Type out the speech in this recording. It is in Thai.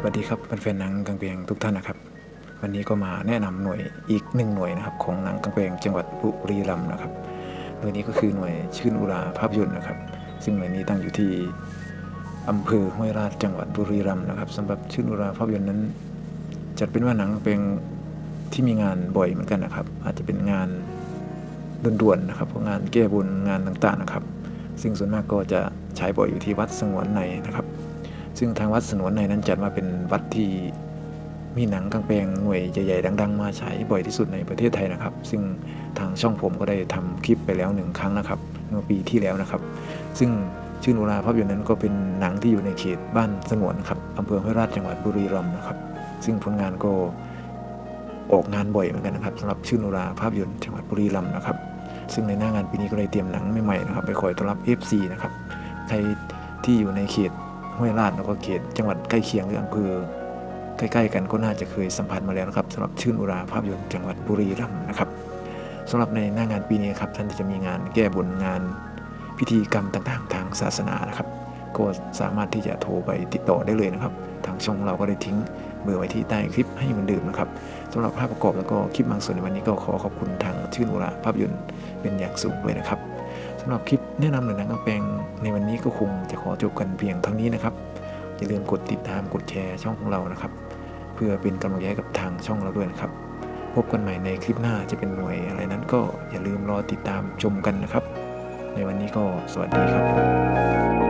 สวัสดีครับแฟนๆหนังกลางเปลงทุกท่านนะครับ วันนี้ก็มาแนะนำหน่วยอีกหนึ่งหน่วยนะครับของหนังกลางเปลงจังหวัดบุรีรัมย์นะครับหน่วยนี้ก็คือหน่วยชื่นอุราภาพยนตร์นะครับ ซึ่งหน่วยนี้ตั้งอยู่ที่อำเภอห้วยราชจังหวัดบุรีรัมย์นะครับสำหรับชื่นอุราภาพยนตร์นั้น จัดเป็นว่าหนังกลางเปลงที่มีงานบ่อยเหมือนกันนะครับ อาจจะเป็นงานด่วนๆนะครับพราะงานแก้บนงานต่างๆนะครับ ซึ่งส่วนมากก็จะใช้บ่อยอยู่ที่วัดสงวนในนะครับ ซึ่งทางวัดสนวนในนั้นจัดว่าเป็นวัดที่มีหนังกางแปลงหน่วยใหญ่ๆดัง ๆ มาใช้บ่อยที่สุดในประเทศไทยนะครับ ซึ่งทางช่องผมก็ได้ทำคลิปไปแล้วหนึ่งครั้งนะครับเมื่อปีที่แล้วนะครับ ซึ่งชื่อนุราภาพยนตร์นั้นก็เป็นหนังที่อยู่ในเขตบ้านสนวนครับอำเภอห้วยราชจังหวัดบุรีรัมย์นะครับ ซึ่งผลงานก็ออกงานบ่อยเหมือนกันนะครับสำหรับชื่อนุราภาพยนตร์จังหวัดบุรีรัมย์นะครับ ซึ่งในหน้างานปีนี้ก็เลยเตรียมหนังใหม่ๆนะครับไปคอยต้อนรับ FC นะครับใครที่อยู่ในเขต ห้วยราชแล้วก็เขตจังหวัดใกล้เคียงหรืออำเภอใกล้ๆกันก็น่าจะเคยสัมผัสมาแล้วนะครับสำหรับชื่นอุราภาพยนตร์จังหวัดบุรีรัมย์นะครับสำหรับในหน้างานปีนี้ครับท่านจะมีงานแก้บนงานพิธีกรรมต่างๆ ทางศาสนานะครับ ก็สามารถที่จะโทรไปติดต่อได้เลยนะครับ ทางช่องเราก็ได้ทิ้งเบอร์ไว้ที่ใต้คลิปให้เหมือนเดิมนะครับสำหรับภาพประกอบแล้วก็คลิปบางส่วนในวันนี้ก็ขอขอบคุณทางชื่นอุราภาพยนตร์เป็นอย่างสูงเลยนะครับ สำหรับคลิปแนะนำหนังหนังกางแปลงในวันนี้ก็คงจะขอจบกันเพียงเท่านี้นะครับ อย่าลืมกดติดตามกดแชร์ช่องของเรานะครับ เพื่อเป็นกำลังใจกับทางช่องเราด้วยนะครับ พบกันใหม่ในคลิปหน้าจะเป็นหน่วยอะไรนั้นก็อย่าลืมรอติดตามชมกันนะครับ ในวันนี้ก็สวัสดีครับ